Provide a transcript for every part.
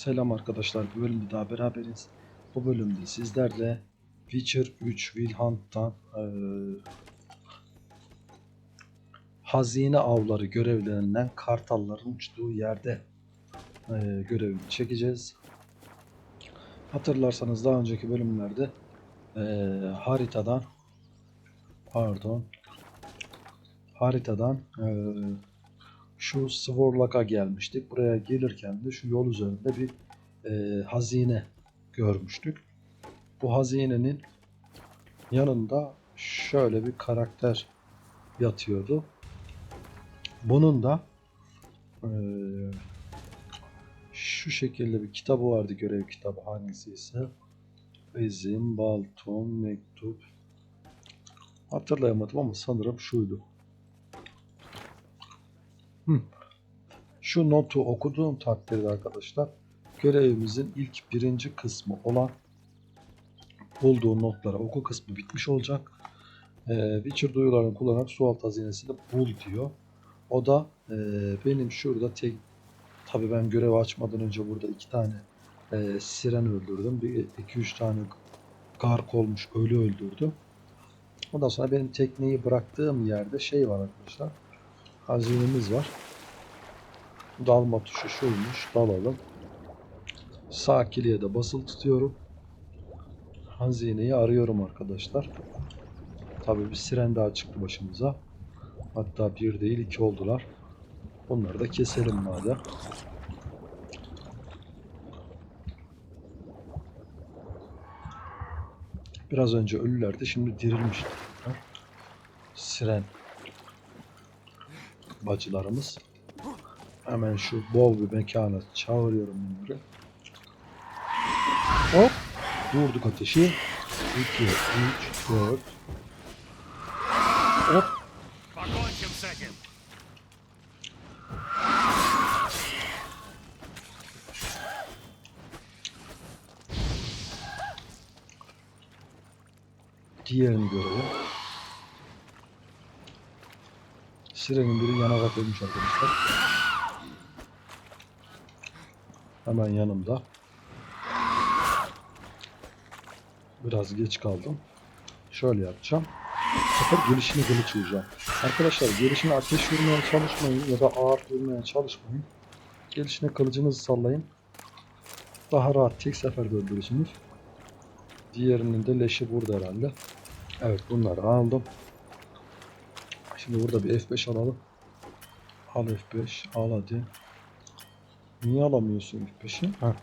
Selam arkadaşlar. Bir bölümde daha beraberiz. Bu bölümde sizlerle Witcher 3 Will Hunt'tan eee, hazine avları görevlerinden kartalların uçtuğu yerde eee, görevini çekeceğiz. Hatırlarsanız daha önceki bölümlerde eee, haritadan pardon haritadan eee şu Svorlak'a gelmiştik. Buraya gelirken de şu yol üzerinde bir e, hazine görmüştük. Bu hazinenin yanında şöyle bir karakter yatıyordu. Bunun da e, şu şekilde bir kitabı vardı görev kitabı hangisi ise Bizim Balton Mektup hatırlayamadım ama sanırım şuydu. Şu notu okuduğum takdirde arkadaşlar görevimizin ilk birinci kısmı olan bulduğu notlara oku kısmı bitmiş olacak. Ee, Witcher duyularını kullanarak su alt hazinesini bul diyor. O da e, benim şurada tek tabi ben görevi açmadan önce burada iki tane e, siren öldürdüm. Bir iki üç tane gark olmuş ölü öldürdüm. Ondan sonra benim tekneyi bıraktığım yerde şey var arkadaşlar. Hazinemiz var. Dalma tuşu şuymuş. Dalalım. Sağ kliye de basılı tutuyorum. Hazineyi arıyorum arkadaşlar. Tabii bir siren daha çıktı başımıza. Hatta bir değil iki oldular. Onları da keselim madem. Biraz önce ölülerdi. Şimdi dirilmiş. Siren bacılarımız. Hemen şu bol bir mekana çağırıyorum bunları. Hop. Vurduk ateşi. 2, 3, 4. Hop. Diğerini görelim. Sirenin biri yanarak ölmüş arkadaşlar. Hemen yanımda. Biraz geç kaldım. Şöyle yapacağım. Bu sefer gelişine kılıç vuracağım. Arkadaşlar gelişine ateş vurmaya çalışmayın ya da ağır vurmaya çalışmayın. Gelişine kılıcınızı sallayın. Daha rahat tek seferde öldürürsünüz. Diğerinin de leşi burada herhalde. Evet bunları aldım. Şimdi burada bir F5 alalım. Al F5 al hadi. Niye alamıyorsun F5'i? Heh,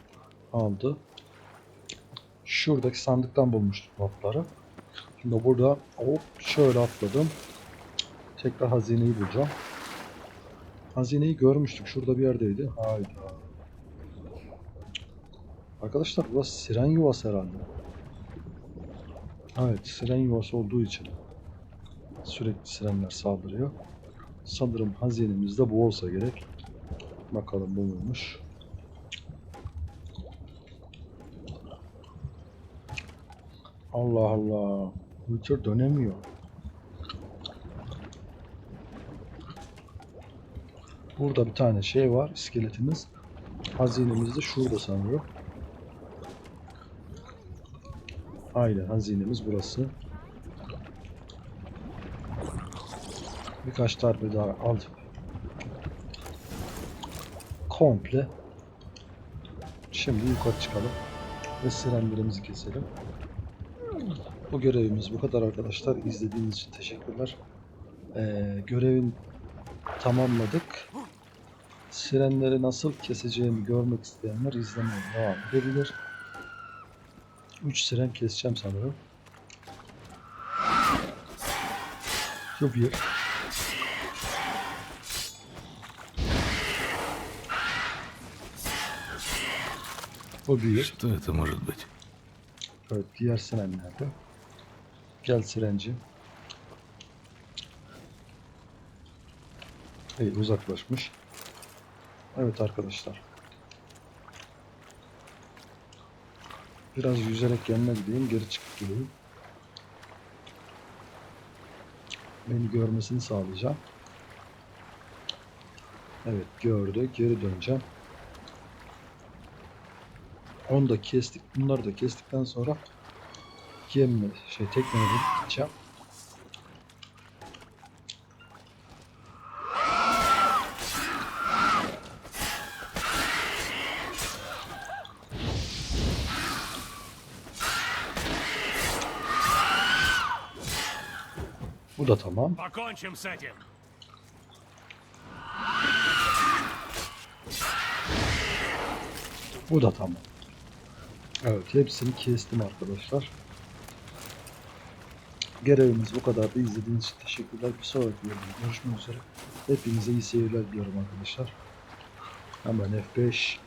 aldı. Şuradaki sandıktan bulmuştuk notları. Şimdi burada hop şöyle atladım. Tekrar hazineyi bulacağım. Hazineyi görmüştük. Şurada bir yerdeydi. Hayda. Arkadaşlar burası siren yuvası herhalde. Evet, siren yuvası olduğu için sürekli sirenler saldırıyor. Sanırım hazinemiz de bu olsa gerek. Bakalım bu muymuş. Allah Allah. Witcher dönemiyor. Burada bir tane şey var, iskeletimiz. Hazinemiz de şurada sanırım. Aynen hazinemiz burası. Birkaç darbe daha al. Komple. Şimdi yukarı çıkalım. Ve sirenlerimizi keselim. Bu görevimiz bu kadar arkadaşlar. İzlediğiniz için teşekkürler. Ee, görevin tamamladık. Sirenleri nasıl keseceğimi görmek isteyenler izlemeye devam edebilir. 3 siren keseceğim sanırım. Şu bir. O bir. Что это может быть? Evet diğer siren nerede? Gel sirenci. İyi uzaklaşmış. Evet arkadaşlar. Biraz yüzerek yanına gideyim geri çıkıp geleyim. Beni görmesini sağlayacağım. Evet gördü. Geri döneceğim. Onu da kestik. Bunları da kestikten sonra gemi şey tekneye gideceğim. Bu da tamam. Покончим с этим. Bu da tamam. Evet hepsini kestim arkadaşlar. Görevimiz bu kadar. İzlediğiniz için teşekkürler. Bir sonraki videoda görüşmek üzere. Hepinize iyi seyirler diliyorum arkadaşlar. Hemen F5